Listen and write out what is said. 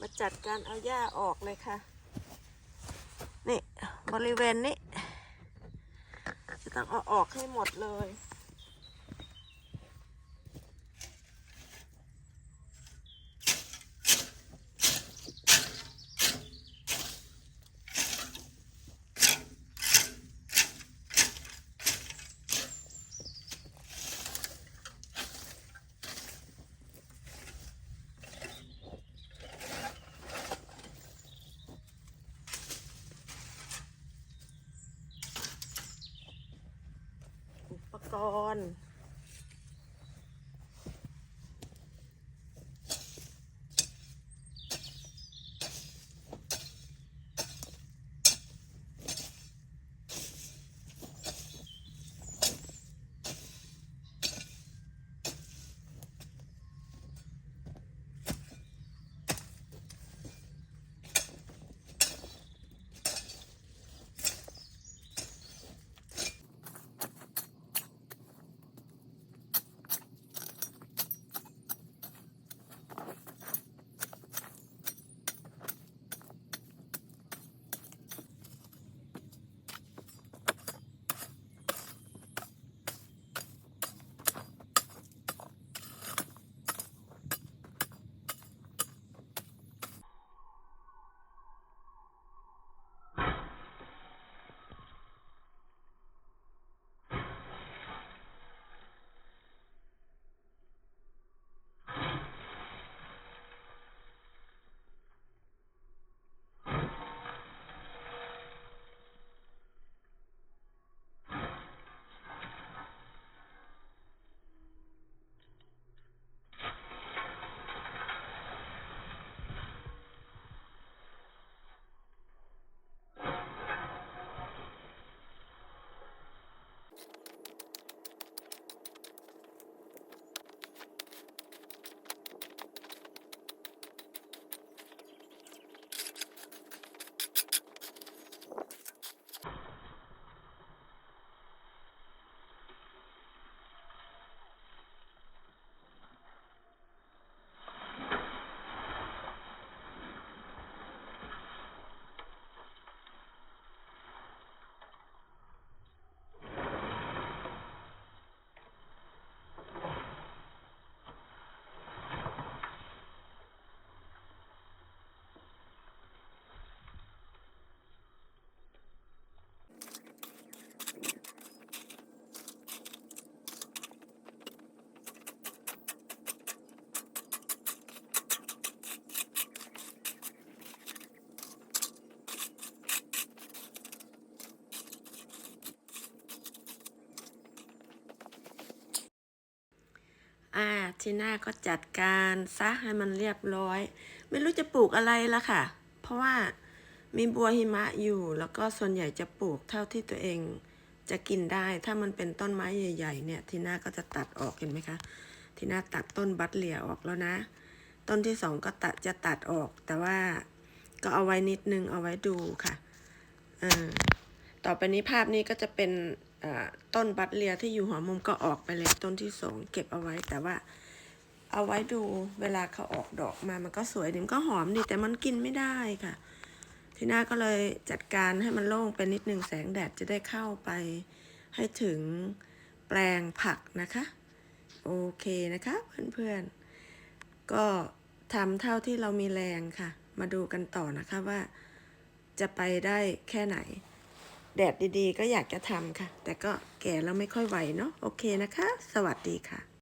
มาจัดการเอาหญ้าออกเลยค่ะ นี่บริเวณนี้ จะต้องเอาออกให้หมดเลย ร อ่าทีหน้าก็จัดการซะให้มันเรียบร้อย ไม่รู้จะปลูกอะไรละค่ะ เพราะว่ามีบัวหิมะอยู่ แล้วก็ส่วนใหญ่จะปลูกเท่าที่ตัวเองจะกินได้ ถ้ามันเป็นต้นไม้ใหญ่ ๆ เนี่ย ทีหน้าก็จะตัดออกเห็นไหมคะ ทีหน้าตัดต้นบัตเหลียออกแล้วนะ ต้นที่สองก็ตัดจะตัดออก แต่ว่าก็เอาไว้นิดนึงเอาไว้ดูค่ะ อ่า ต่อไปนี้ภาพนี้ก็จะเป็น ต้นบัตเลียที่อยู่หัวมุมก็ออกไปเลยต้นที่สองเก็บเอาไว้แต่ว่า เอาไว้ดูเวลาเขาออกดอกมามันก็สวยดีมันก็หอมดีแต่มันกินไม่ได้ค่ะ ทีน้าก็เลยจัดการให้มันโล่งไปนิดหนึ่งแสงแดดจะได้เข้าไปให้ถึงแปลงผักนะคะ โอเคนะคะเพื่อนๆ ก็ทำเท่าที่เรามีแรงค่ะ มาดูกันต่อนะคะว่าจะไปได้แค่ไหน แดดดีๆ ก็อยากจะทำค่ะ แต่ก็แก่แล้วไม่ค่อยไหวเนาะโอเคนะคะ สวัสดีค่ะ